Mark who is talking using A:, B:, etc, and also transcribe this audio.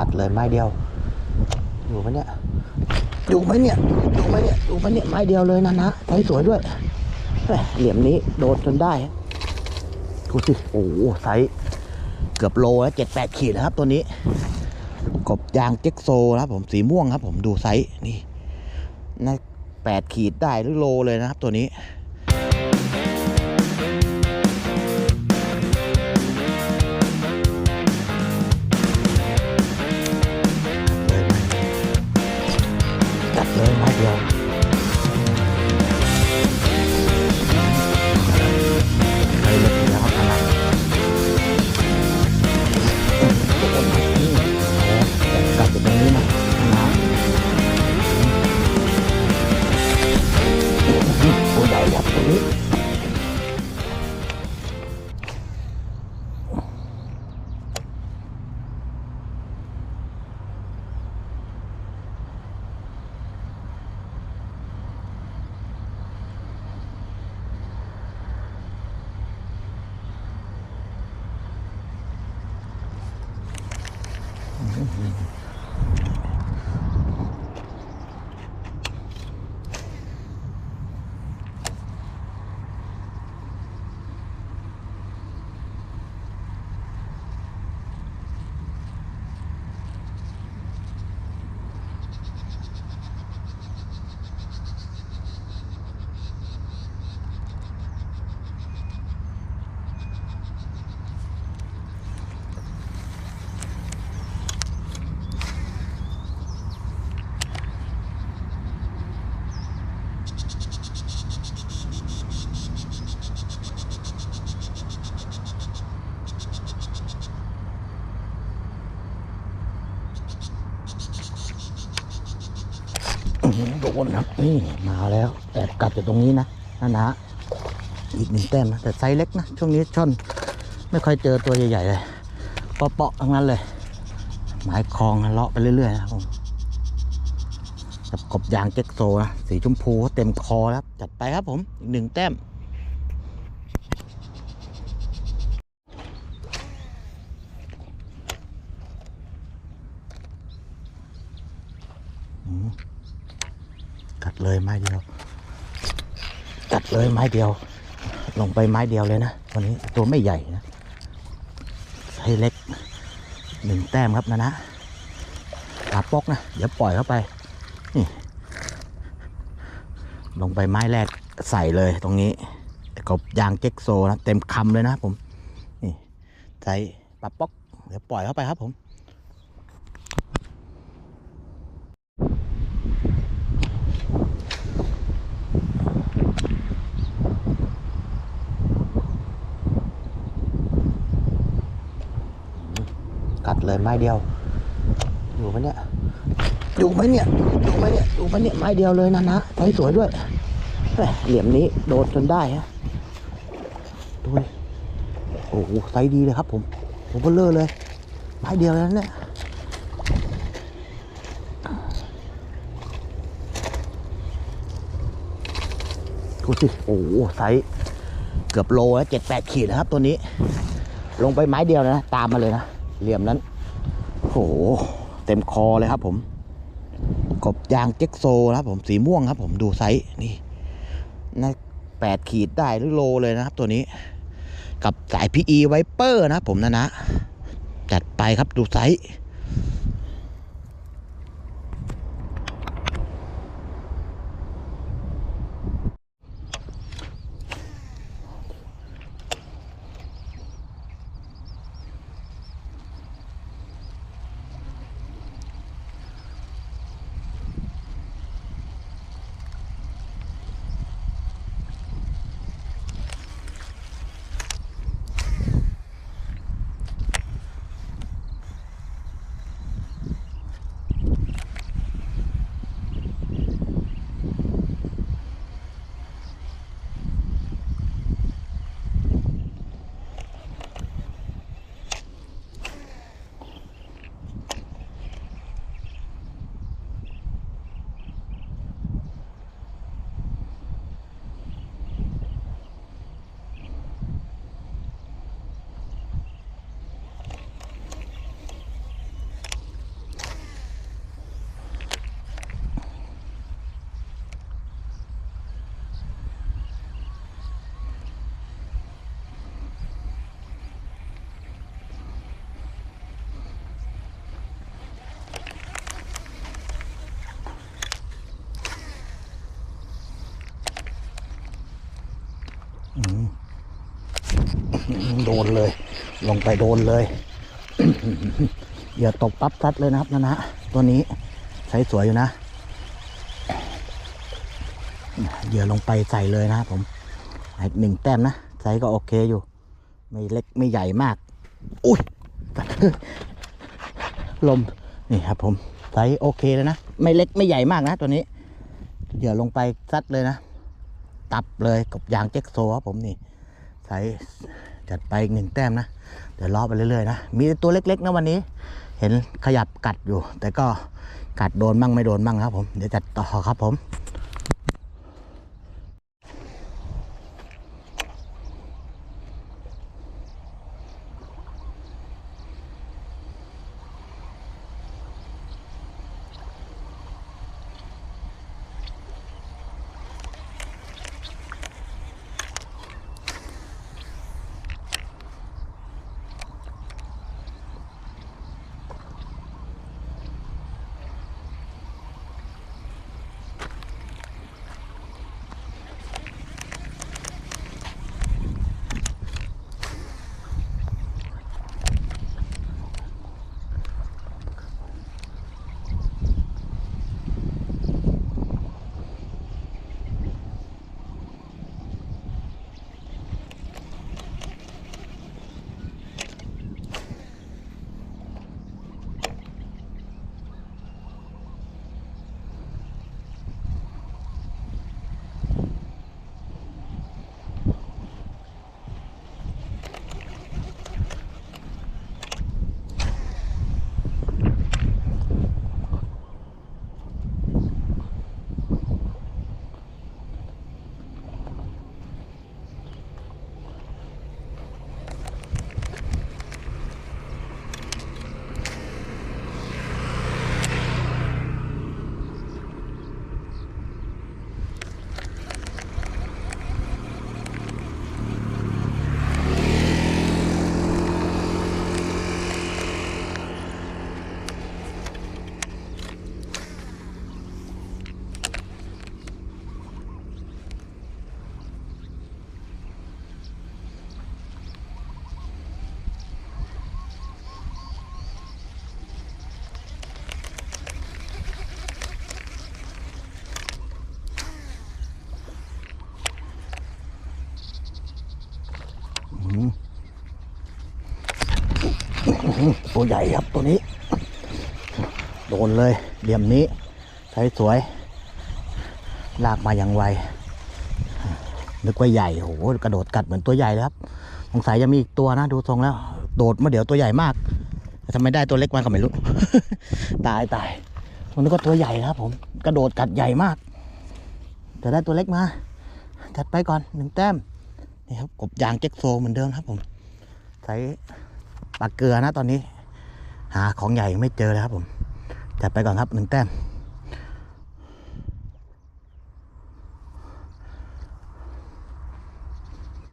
A: กัดเลยไม้เดียว อยู่ปะเนี่ยอยู่ไหมเนี่ยอยู่ไหมเนี่ยอยู่ไหมเนี่ยไม้เดียวเลยนะนะไซส์สวยด้วยเหลี่ยมนี้โดนจนได้ดูสิโอ้โหไซส์เกือบโลแล้วเจ็ดแปดขีดนะครับ ตัวนี้ กบยางเจ็กโซนะครับผมสีม่วงครับ ผมดูไซส์นี่น่าแปดขีดได้หรือโลเลยนะครับ ตัวนี้ เโดนครับนี่มาแล้วแอบกัดอยู่ตรงนี้นะนั่นนะอีกหนึ่งแต้มนะแต่ไซส์เล็กนะช่วงนี้ช่อน ไม่ค่อยเจอตัวใหญ่ๆเลยเปาะๆทั้งนั้นเลย หมายคลองเลาะไปเรื่อยๆนะผมกับกบยางเจ็กโซนะสีชมพูเต็มคอแล้วจัดไปครับผมอีกหนึ่งแต้ม กัด เลยไม้เดียวกัดเลยไม้เดียว ลงไปไม้เดียวเลยนะวันนี้ตัวไม่ใหญ่นะไซส์เล็กหนึ่งแต้มครับนะนะปาปอกนะ เดี๋ยวปล่อยเข้าไป นี่ ลงไปไม้แรกใส่เลยตรงนี้กบยางเจ็กโซนะ เต็มคำเลยนะผม นี่ใส่ปาปอกเดี๋ยวปล่อยเข้าไปครับผม เลยไม้เดียว อยู่ปะเนี่ย อยู่ไหมเนี่ย อยู่ไหมเนี่ย อยู่ไหมเนี่ย ไม้เดียวเลยนะนะไซส์สวยด้วย เหลี่ยมนี้โดนจนได้ฮะ ดูดิโอ้โหไซส์ดีเลยครับ ผมผมเบลเลอร์เลย ไม้เดียวเลยนเนี่ยดูสิโอ้โหไซส์เกือบโลแล้วเจ็ดแปดขีดนะครับตัวนี้ ลงไปไม้เดียวนะ ตามมาเลยนะ เหลี่ยมนั้น โห เต็มคอเลยครับผม กบยางเจ็กโซนะครับผมสีม่วงครับ ผมดูไซส์นี่น่าแปดขีดได้หรือโลเลยนะครับ ตัวนี้ กับสายพีอีไวเปอร์นะผมนะนะจัดไปครับดูไซส์ โดนเลย ลงไปโดนเลยเหยื่อตกปั๊บซัดเลยนะครับนะนะตัวนี้ใช้สวยอยู่นะเหยื่อลงไปใส่เลยนะครับผมอีกหนึ่งแต้มนะไซส์ก็โอเคอยู่ ไม่เล็กไม่ใหญ่มาก อุ้ยลมนี่ครับผมไซส์โอเคเลยนะ ไม่เล็กไม่ใหญ่มากนะตัวนี้เหยื่อลงไปซัดเลยนะ ตับเลยกับยางเจ็กโซครับผมนี่ไซส์ จัดไปอีกหนึ่งแต้มนะ เดี๋ยวล้อไปเรื่อยๆนะ มีตัวเล็กๆนะวันนี้ เห็นขยับกัดอยู่ แต่ก็กัดโดนมั่งไม่โดนมั่งครับผม เดี๋ยวจัดต่อครับผม ตัวใหญ่ครับตัวนี้ โดนเลยเหลี่ยมนี้ใช้สวย ลากมาอย่างไว นึกว่าใหญ่โหกระโดดกัดเหมือนตัวใหญ่เลยครับสงสัยจะมีอีกตัวนะดูทรงแล้ว โดดมาเดี๋ยวตัวใหญ่มากแต่ทำไมได้ตัวเล็กมาก็ไม่รู้ ตายตายผมนึกว่าตัวใหญ่ครับ ผม กระโดดกัดใหญ่มากแต่ได้ตัวเล็กมาจัดไปก่อนหนึ่งแต้มนี่ครับกบยางเจ็กโซเหมือนเดิมครับผมใช้ปลาเกลือนะตอนนี้ หาของใหญ่ไม่เจอเลยครับผมจัดไปก่อนครับหนึ่งแต้ม